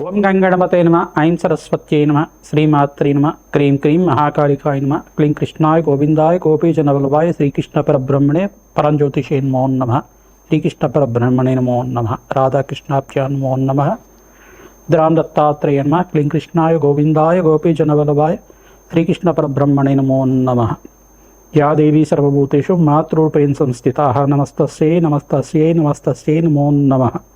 ఓం గంగణమతే నమ. ఐం సరస్వత్యై నమ. శ్రీమాత్రి నమ. క్రీం క్రీం మహాకాళికాయ నమ. క్లీం కృష్ణాయ గోవిందాయ గోపీజన వల్లభాయ శ్రీకృష్ణ పరబ్రహ్మణే పరంజ్యోతిషే నమో నమ. శ్రీకృష్ణ పరబ్రహ్మణే నమో నమ. రాధాకృష్ణాభ్యా నమో నమ. ద్రాం దత్తాత్రేయ నమ. క్లీం కృష్ణాయ గోవిందాయ గోపీజన వల్లభాయ శ్రీకృష్ణ పరబ్రహ్మణే నమో నమ. యా దేవీ సర్వభూతేషు మాతృరూపేణ సంస్థిత. నమస్తస్యై నమస్తస్యై నమస్తస్యై నమో నమః.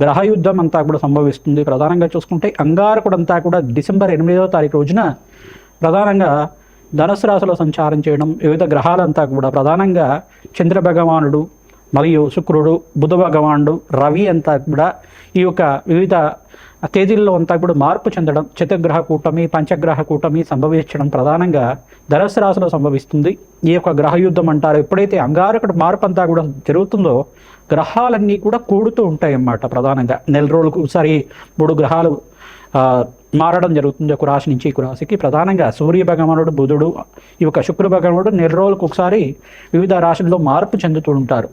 గ్రహయుద్ధం అంతా కూడా సంభవిస్తుంది. ప్రధానంగా చూసుకుంటే అంగారకుడు అంతా కూడా డిసెంబర్ ఎనిమిదవ తారీఖు రోజున ప్రధానంగా ధనుసు రాశిలో సంచారం చేయడం వివిధ గ్రహాలంతా కూడా ప్రధానంగా చంద్ర భగవానుడు మరియు శుక్రుడు బుధ భగవానుడు రవి అంతా కూడా ఈ యొక్క వివిధ తేదీల్లో అంతా కూడా మార్పు చెందడం చతుర్గ్రహ కూటమి పంచగ్రహ కూటమి సంభవించడం ప్రధానంగా ధనస్సు రాశిలో సంభవిస్తుంది. ఈ యొక్క గ్రహయుద్ధం అంటారు. ఎప్పుడైతే అంగారకుడు మార్పు అంతా కూడా జరుగుతుందో గ్రహాలన్నీ కూడా కూడుతూ ఉంటాయి అన్నమాట ప్రధానంగా. నెల రోజులకు ఒకసారి మూడు గ్రహాలు మారడం జరుగుతుంది. ఒక రాశి నుంచి ఈ రాశికి. ప్రధానంగా సూర్య భగవానుడు బుధుడు ఈ యొక్క శుక్ర భగవానుడు నెల రోజులకు ఒకసారి వివిధ రాశుల్లో మార్పు చెందుతూ ఉంటారు.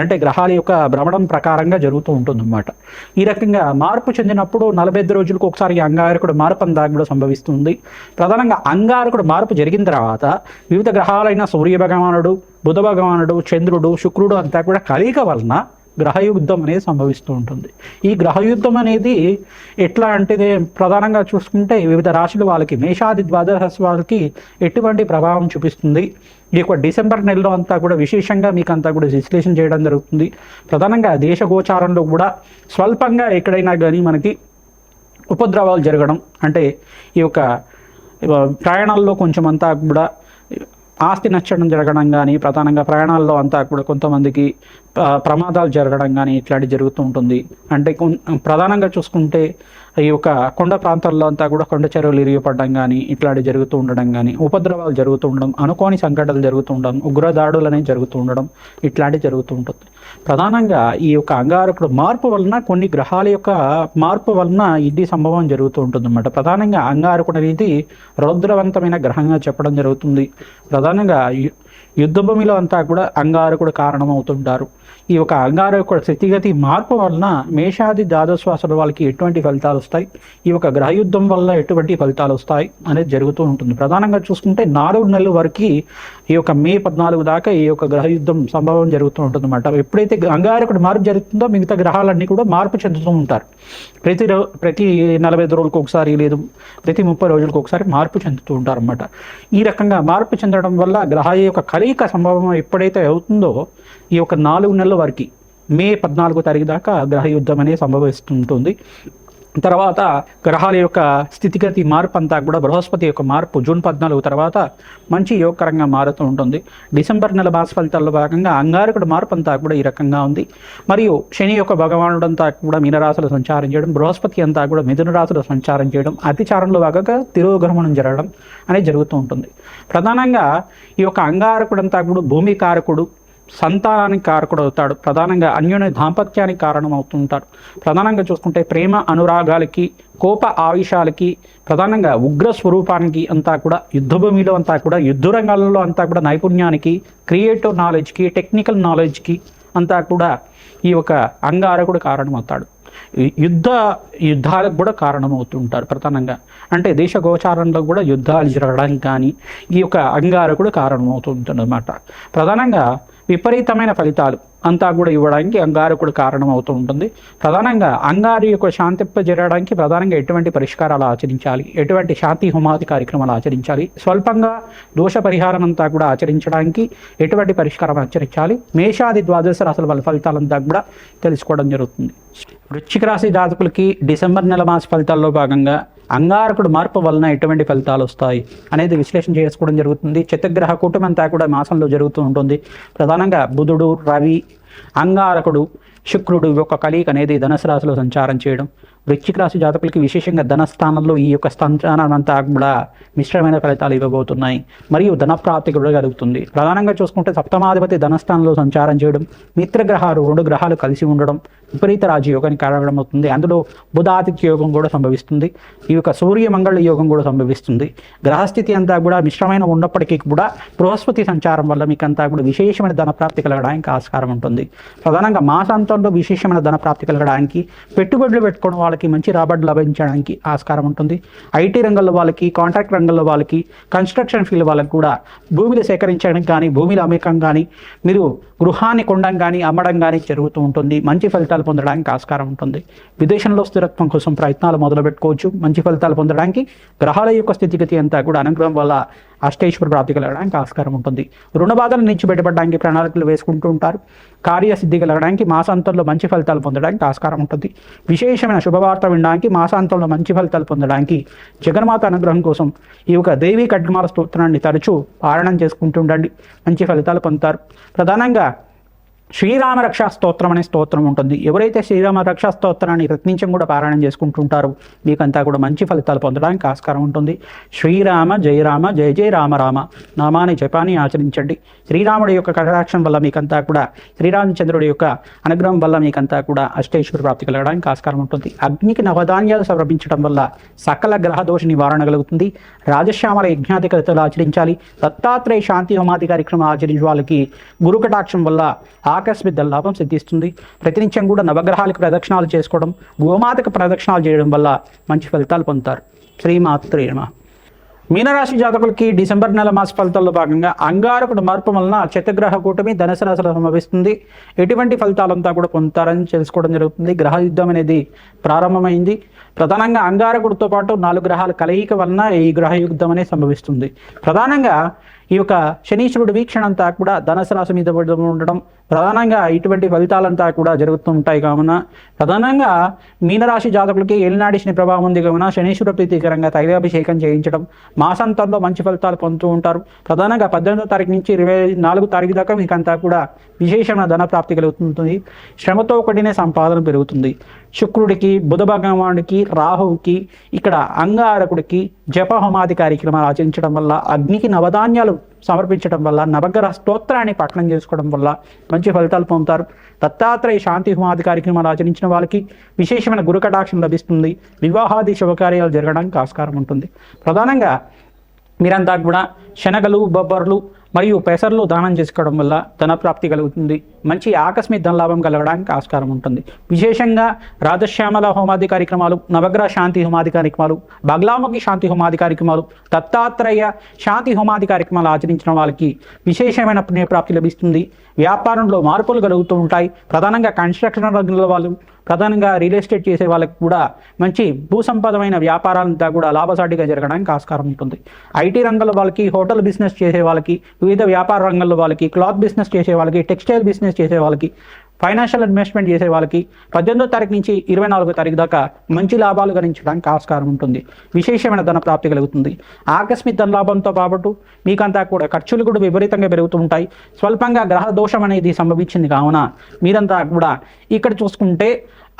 అంటే గ్రహాల యొక్క భ్రమణం ప్రకారంగా జరుగుతూ ఉంటుందన్నమాట. ఈ రకంగా మార్పు చెందినప్పుడు నలభై ఐదు రోజులకు ఒకసారి అంగారకుడు మార్పు అంతా కూడా సంభవిస్తుంది. ప్రధానంగా అంగారకుడు మార్పు జరిగిన తర్వాత వివిధ గ్రహాలైన సూర్య భగవానుడు బుధ భగవానుడు చంద్రుడు శుక్రుడు అంతా కూడా కలయిక వలన గ్రహయుద్ధం అనేది సంభవిస్తూ ఉంటుంది. ఈ గ్రహయుద్ధం అనేది ఎట్లా అంటే ప్రధానంగా చూసుకుంటే వివిధ రాశుల వాళ్ళకి మేషాది ద్వాదశ రాశి వాళ్ళకి ఎటువంటి ప్రభావం చూపిస్తుంది. ఈ యొక్క డిసెంబర్ నెలలో అంతా కూడా విశేషంగా మీకు అంతా కూడా విశ్లేషణ చేయడం జరుగుతుంది. ప్రధానంగా దేశ గోచారంలో కూడా స్వల్పంగా ఎక్కడైనా కానీ మనకి ఉపద్రవాలు జరగడం అంటే ఈ యొక్క ప్రయాణాల్లో కొంచెం అంతా కూడా ఆస్తి నచ్చడం జరగడం కానీ ప్రధానంగా ప్రయాణాల్లో అంతా కూడా కొంతమందికి ప్రమాదాలు జరగడం కానీ ఇట్లాంటి జరుగుతూ ఉంటుంది. అంటే ప్రధానంగా చూసుకుంటే ఈ యొక్క కొండ ప్రాంతాల్లో అంతా కూడా కొండ చెరువులు ఇరిగిపడడం కానీ ఇట్లాంటి జరుగుతూ ఉండడం కానీ ఉపద్రవాలు జరుగుతూ ఉండడం అనుకోని సంఘటనలు జరుగుతూ ఉండడం ఉగ్రదాడులు అనేవి జరుగుతూ ఉండడం ఇట్లాంటివి జరుగుతూ ఉంటుంది. ప్రధానంగా ఈ యొక్క అంగారకుడు మార్పు వలన కొన్ని గ్రహాల యొక్క మార్పు వలన ఇది సంభవం జరుగుతూ ఉంటుంది అన్నమాట ప్రధానంగా అంగారకుడు అనేది రౌద్రవంతమైన గ్రహంగా చెప్పడం జరుగుతుంది. ప్రధానంగా యుద్ధభూమిలో యుద్ధ భూమిలో అంతా కూడా అంగారకుడు కారణమవుతుంటారు. ఈ యొక్క అంగారకుడు స్థితిగతి మార్పు వలన మేషాది ద్వాదశ్వాసుల వాళ్ళకి ఎటువంటి ఫలితాలు వస్తాయి? ఈ యొక్క గ్రహయుద్ధం వల్ల ఎటువంటి ఫలితాలు వస్తాయి అనేది జరుగుతూ ఉంటుంది. ప్రధానంగా చూసుకుంటే నాలుగు నెలల వరకు ఈ యొక్క మే పద్నాలుగు దాకా ఈ యొక్క గ్రహయుద్ధం సంభవం జరుగుతూ ఉంటుంది అనమాట ఎప్పుడైతే అంగారకుడు మార్పు జరుగుతుందో మిగతా గ్రహాలన్నీ కూడా మార్పు చెందుతూ ఉంటారు. ప్రతి రో ప్రతి నలభై ఐదు రోజులకు ఒకసారి లేదు ప్రతి ముప్పై రోజులకు ఒకసారి మార్పు చెందుతూ ఉంటారు అనమాట ఈ రకంగా మార్పు చెందడం వల్ల గ్రహాల యొక్క కలయిక సంభవం ఎప్పుడైతే అవుతుందో ఈ యొక్క నాలుగు నెలల వరకు మే పద్నాలుగో తారీఖు దాకా గ్రహ యుద్ధం అనేది సంభవిస్తుంటుంది. తర్వాత గ్రహాల యొక్క స్థితిగతి మార్పు అంతా కూడా బృహస్పతి యొక్క మార్పు జూన్ పద్నాలుగు తర్వాత మంచి యోగకరంగా మారుతూ ఉంటుంది. డిసెంబర్ నెల మాస ఫలితాల్లో భాగంగా అంగారకుడు మార్పు అంతా కూడా ఈ రకంగా ఉంది. మరియు శని యొక్క భగవానుడు అంతా కూడా మీనరాశులు సంచారం చేయడం బృహస్పతి అంతా కూడా మిథున రాశులు సంచారం చేయడం అతిచారంలో భాగంగా తిరోగమనం జరగడం అనేది జరుగుతూ ఉంటుంది. ప్రధానంగా ఈ యొక్క అంగారకుడు అంతా కూడా భూమి కారకుడు సంతానానికి కారకుడు అవుతాడు ప్రధానంగా అన్యోన్య దాంపత్యానికి కారణం అవుతుంటాడు ప్రధానంగా చూసుకుంటే ప్రేమ అనురాగాలకి కోప ఆవేశాలకి ప్రధానంగా ఉగ్ర స్వరూపానికి అంతా కూడా యుద్ధ భూమిలో అంతా కూడా యుద్ధ రంగాలలో అంతా కూడా నైపుణ్యానికి క్రియేటివ్ నాలెడ్జ్కి టెక్నికల్ నాలెడ్జ్కి అంతా కూడా ఈ యొక్క అంగారకుడు కారణమవుతాడు. ఈ యుద్ధ యుద్ధాలకు కూడా కారణమవుతుంటారు ప్రధానంగా. అంటే దేశ గోచారంలో కూడా యుద్ధాలు జరగడానికి కానీ ఈ యొక్క అంగారకుడు కారణమవుతుంటుందన్నమాట ప్రధానంగా విపరీతమైన ఫలితాలు. అంతా కూడా ఇవ్వడానికి అంగారకుడు కారణం అవుతూ ఉంటుంది. ప్రధానంగా అంగారు యొక్క శాంతింప జరగడానికి ప్రధానంగా ఎటువంటి పరిష్కారాలు ఆచరించాలి? ఎటువంటి శాంతి హోమాది కార్యక్రమాలు ఆచరించాలి? స్వల్పంగా దోష పరిహారం అంతా కూడా ఆచరించడానికి ఎటువంటి పరిష్కారం ఆచరించాలి? మేషాది ద్వాదశ రాసుల వల్ల ఫలితాలంతా కూడా తెలుసుకోవడం జరుగుతుంది. వృశ్చిక రాశి జాతకులకి డిసెంబర్ నెల మాస ఫలితాల్లో భాగంగా అంగారకుడు మార్పు వలన ఎటువంటి ఫలితాలు వస్తాయి అనేది విశ్లేషణ చేసుకోవడం జరుగుతుంది. చిత్తగ్రహ కూటమి అంతా కూడా మాసంలో జరుగుతూ ఉంటుంది. ప్రధానంగా బుధుడు రవి అంగారకుడు శుక్రుడు యొక్క కలయిక అనేది ధనుసు రాశిలో సంచారం చేయడం. వృశ్చిక రాశి జాతకులకి విశేషంగా ధనస్థానంలో ఈ యొక్క సంచారం కూడా మిశ్రమైన ఫలితాలు ఇవ్వబోతున్నాయి. మరియు ధనప్రాప్తి కూడా కలుగుతుంది. ప్రధానంగా చూసుకుంటే సప్తమాధిపతి ధనస్థానంలో సంచారం చేయడం మిత్రగ్రహాలు రెండు గ్రహాలు కలిసి ఉండడం విపరీత రాజయోగానికి కారణం అవుతుంది అందులో బుధాతిథ్య యోగం కూడా సంభవిస్తుంది. ఈ యొక్క సూర్య మంగళ యోగం కూడా సంభవిస్తుంది. గ్రహస్థితి అంతా కూడా మిశ్రమైన ఉన్నప్పటికీ కూడా బృహస్పతి సంచారం వల్ల మీకు అంతా కూడా విశేషమైన ధనప్రాప్తి కలగడానికి ఆస్కారం ఉంటుంది. ప్రధానంగా మాసాంతంలో విశేషమైన ధనప్రాప్తి కలగడానికి పెట్టుబడులు పెట్టుకోవడం వాళ్ళకి మంచి రాబడి లభించడానికి ఆస్కారం ఉంటుంది. ఐటీ రంగంలో వాళ్ళకి కాంట్రాక్ట్ రంగంలో వాళ్ళకి కన్స్ట్రక్షన్ ఫీల్డ్ వాళ్ళకి కూడా భూమిని సేకరించడం కానీ భూమిని అమ్మకం కానీ మీరు గృహాన్ని కొనడం కానీ అమ్మడం కానీ జరుగుతూ ఉంటుంది. మంచి ఫలితాలు పొందడానికి ఆస్కారం ఉంటుంది. విదేశంలో స్థిరత్వం కోసం ప్రయత్నాలు మొదలు పెట్టుకోవచ్చు మంచి ఫలితాలు పొందడానికి గ్రహాల యొక్క స్థితిగతి అంతా కూడా అనుగ్రహం వల్ల అష్టేశ్వర ప్రాప్తి కలగడానికి ఆస్కారం ఉంటుంది. రుణ బాధల నుంచి బయటపడడానికి ప్రణాళికలు వేసుకుంటూ ఉంటారు. కార్యసిద్ధి కలగడానికి మాసాంతంలో మంచి ఫలితాలు పొందడానికి ఆస్కారం ఉంటుంది. విశేషమైన శుభవార్త వినడానికి మాసాంతంలో మంచి ఫలితాలు పొందడానికి జగన్మాత అనుగ్రహం కోసం ఈ యొక్క దేవీ ఖడ్గమాల స్తోత్రాన్ని తరచూ పారణం చేసుకుంటూ ఉండండి. మంచి ఫలితాలు పొందుతారు. ప్రధానంగా శ్రీరామ రక్షా స్తోత్రం అనే స్తోత్రం ఉంటుంది. ఎవరైతే శ్రీరామ రక్షా స్తోత్రాన్ని ప్రతినిత్యం కూడా పారాయణం చేసుకుంటుంటారో మీకంతా కూడా మంచి ఫలితాలు పొందడానికి ఆస్కారం ఉంటుంది. శ్రీరామ జయరామ జయ జయ రామ రామ నామాని జపాన్ని ఆచరించండి. శ్రీరాముడి యొక్క కటాక్షం వల్ల మీకంతా కూడా శ్రీరామచంద్రుడి యొక్క అనుగ్రహం వల్ల మీకంతా కూడా అష్టేశ్వర ప్రాప్తి కలగడానికి ఆస్కారం ఉంటుంది. అగ్నికి నవధాన్యాలు సమర్పించడం వల్ల సకల గ్రహదోష నివారణ కలుగుతుంది. రాజశ్యామల యజ్ఞాధికతలు ఆచరించాలి. దత్తాత్రేయ శాంతి హోమాది కార్యక్రమం ఆచరించే వాళ్ళకి గురు కటాక్షం వల్ల ఆకస్మిక లాభం సిద్ధిస్తుంది. ప్రతినిత్యం కూడా నవగ్రహాలకు ప్రదక్షిణాలు చేసుకోవడం గోమాతకు ప్రదక్షిణాలు చేయడం వల్ల మంచి ఫలితాలు పొందుతారు. శ్రీమాత్రే మీనరాశి జాతకులకి డిసెంబర్ నెల మాస ఫలితాల్లో భాగంగా అంగారకుడు మార్పు వలన చతగ్రహ కూటమి ధనుసు రాశిలో సంభవిస్తుంది. ఎటువంటి ఫలితాలంతా కూడా పొందుతారని తెలుసుకోవడం జరుగుతుంది. గ్రహ యుద్ధం అనేది ప్రారంభమైంది. ప్రధానంగా అంగారకుడితో పాటు నాలుగు గ్రహాల కలయిక వలన ఈ గ్రహ యుద్ధం అనేది సంభవిస్తుంది. ప్రధానంగా ఈ యొక్క శనీశ్వరుడు వీక్షణ అంతా కూడా ధనుసు రాశి మీద ఉండడం ప్రధానంగా ఇటువంటి ఫలితాలంతా కూడా జరుగుతూ ఉంటాయి కావున ప్రధానంగా మీనరాశి జాతకులకి ఏలినాడి శని ప్రభావం ఉంది కావున శనీశ్వర ప్రీతికరంగా తైలాభిషేకం చేయించడం మాసాంతంలో మంచి ఫలితాలు పొందుతూ ఉంటారు. ప్రధానంగా పద్దెనిమిదో తారీఖు నుంచి ఇరవై నాలుగు తారీఖు దాకా మీకంతా కూడా విశేషమైన ధన ప్రాప్తి కలుగుతుంది. శ్రమతో ఒకటినే సంపాదన పెరుగుతుంది. శుక్రుడికి బుధ భగవానుడికి రాహువుకి ఇక్కడ అంగారకుడికి జపహోమాది కార్యక్రమాలు ఆచరించడం వల్ల అగ్నికి నవధాన్యాలు సమర్పించడం వల్ల నవగ్రహ స్తోత్రాన్ని పఠనం చేసుకోవడం వల్ల మంచి ఫలితాలు పొందుతారు. దత్తాత్రేయ శాంతి హోమాది కార్యక్రమాలు ఆచరించిన వాళ్ళకి విశేషమైన గురు కటాక్షం లభిస్తుంది. వివాహాది శుభకార్యాలు జరగడానికి ఆస్కారం ఉంటుంది. ప్రధానంగా మీరంతా కూడా శనగలు బొబ్బర్లు మరియు పెసర్లు దానం చేసుకోవడం వల్ల ధనప్రాప్తి కలుగుతుంది. మంచి ఆకస్మిక ధనలాభం కలగడానికి ఆస్కారం ఉంటుంది. విశేషంగా రాజశ్యామల హోమాది కార్యక్రమాలు నవగ్రహ శాంతి హోమాది కార్యక్రమాలు బగ్లాముఖి శాంతి హోమాది కార్యక్రమాలు దత్తాత్రేయ శాంతి హోమాది కార్యక్రమాలు ఆచరించిన వాళ్ళకి విశేషమైన పుణ్యప్రాప్తి లభిస్తుంది. వ్యాపారంలో మార్పులు కలుగుతూ ఉంటాయి. ప్రధానంగా కన్స్ట్రక్షన్ రంగంలో వాళ్ళు ప్రధానంగా రియల్ ఎస్టేట్ చేసే వాళ్ళకి కూడా మంచి భూసంపదమైన వ్యాపారాలంతా కూడా లాభసాటిగా జరగడానికి ఆస్కారం ఉంటుంది. ఐటీ రంగంలో వాళ్ళకి హోటల్ బిజినెస్ చేసే వాళ్ళకి వివిధ వ్యాపార రంగంలో వాళ్ళకి క్లాత్ బిజినెస్ చేసే వాళ్ళకి టెక్స్టైల్ బిజినెస్ చేసే వాళ్ళకి ఫైనాన్షియల్ ఇన్వెస్ట్మెంట్ చేసే వాళ్ళకి పద్దెనిమిదో తారీఖు నుంచి ఇరవై నాలుగో తారీఖు దాకా మంచి లాభాలు గణించడానికి ఆస్కారం ఉంటుంది. విశేషమైన ధన ప్రాప్తి కలుగుతుంది. ఆకస్మిక ధన లాభంతో పాటు మీకంతా కూడా ఖర్చులు కూడా విపరీతంగా పెరుగుతూ ఉంటాయి. స్వల్పంగా గ్రహ దోషం అనేది సంభవించింది కావున మీరంతా కూడా ఇక్కడ చూసుకుంటే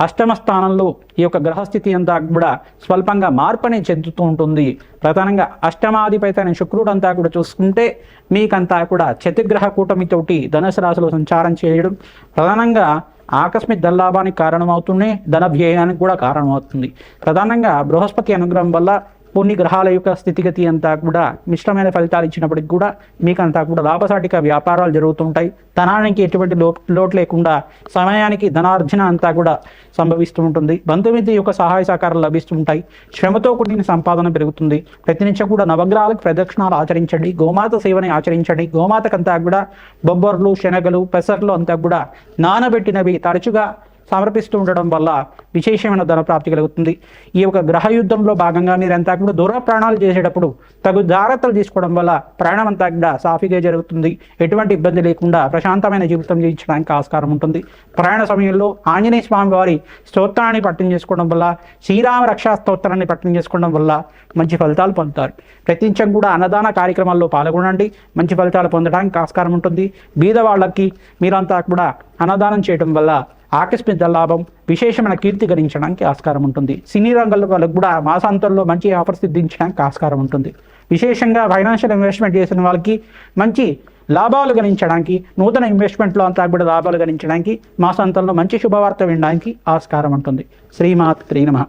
అష్టమ స్థానంలో ఈ యొక్క గ్రహస్థితి అంతా కూడా స్వల్పంగా మార్పుని చెందుతూ ఉంటుంది. ప్రధానంగా అష్టమాధిపతి అయిన శుక్రుడు అంతా కూడా చూసుకుంటే మీకంతా కూడా చతుర్గ్రహ కూటమితోటి ధనుసు రాశిలో సంచారం చేయడం ప్రధానంగా ఆకస్మిక ధనలాభానికి కారణమవుతూనే ధన వ్యయానికి కూడా కారణమవుతుంది. ప్రధానంగా బృహస్పతి అనుగ్రహం వల్ల కొన్ని గ్రహాల యొక్క స్థితిగతి అంతా కూడా మిశ్రమైన ఫలితాలు ఇచ్చినప్పటికి కూడా మీకంతా కూడా లాభసాటిగా వ్యాపారాలు జరుగుతుంటాయి. ధనానికి ఎటువంటి లో లోటు లేకుండా సమయానికి ధనార్జన అంతా కూడా సంభవిస్తూ ఉంటుంది. బంధుమిత్రి యొక్క సహాయ సహకారాలు లభిస్తుంటాయి. శ్రమతో కూడిన సంపాదన పెరుగుతుంది. ప్రతినిత్యం కూడా నవగ్రహాలకు ప్రదక్షిణాలు ఆచరించండి. గోమాత సేవని ఆచరించండి. గోమాతకంతా కూడా బొబ్బర్లు శనగలు పెసర్లు అంతా కూడా నానబెట్టినవి తరచుగా సమర్పిస్తూ ఉండడం వల్ల విశేషమైన ధన ప్రాప్తి కలుగుతుంది. ఈ యొక్క గ్రహ యుద్ధంలో భాగంగా మీరు అంతా కూడా దూర ప్రాణాలు చేసేటప్పుడు తగు జాగ్రత్తలు తీసుకోవడం వల్ల ప్రయాణం అంతా కూడా సాఫీగా జరుగుతుంది. ఎటువంటి ఇబ్బంది లేకుండా ప్రశాంతమైన జీవితం జీవించడానికి ఆస్కారం ఉంటుంది. ప్రయాణ సమయంలో ఆంజనేయ స్వామి వారి స్తోత్రాన్ని పట్టణం చేసుకోవడం వల్ల శ్రీరామ రక్షా స్తోత్రాన్ని పట్టణం చేసుకోవడం వల్ల మంచి ఫలితాలు పొందుతారు. ప్రతించం కూడా అన్నదాన కార్యక్రమాల్లో పాల్గొనండి. మంచి ఫలితాలు పొందడానికి ఆస్కారం ఉంటుంది. బీద వాళ్ళకి మీరంతా కూడా అన్నదానం చేయడం వల్ల ఆకస్మిక లాభం విశేషమైన కీర్తి గడించడానికి ఆస్కారం ఉంటుంది. సినీ రంగంలో వాళ్ళకు కూడా మాసాంతంలో మంచి ఆఫర్ సిద్ధించడానికి ఆస్కారం ఉంటుంది. విశేషంగా ఫైనాన్షియల్ ఇన్వెస్ట్మెంట్ చేసిన వాళ్ళకి మంచి లాభాలు గణించడానికి నూతన ఇన్వెస్ట్మెంట్లో అంతా కూడా లాభాలు గణించడానికి మాసాంతంలో మంచి శుభవార్త వినడానికి ఆస్కారం ఉంటుంది. శ్రీమాత్ శ్రీనమ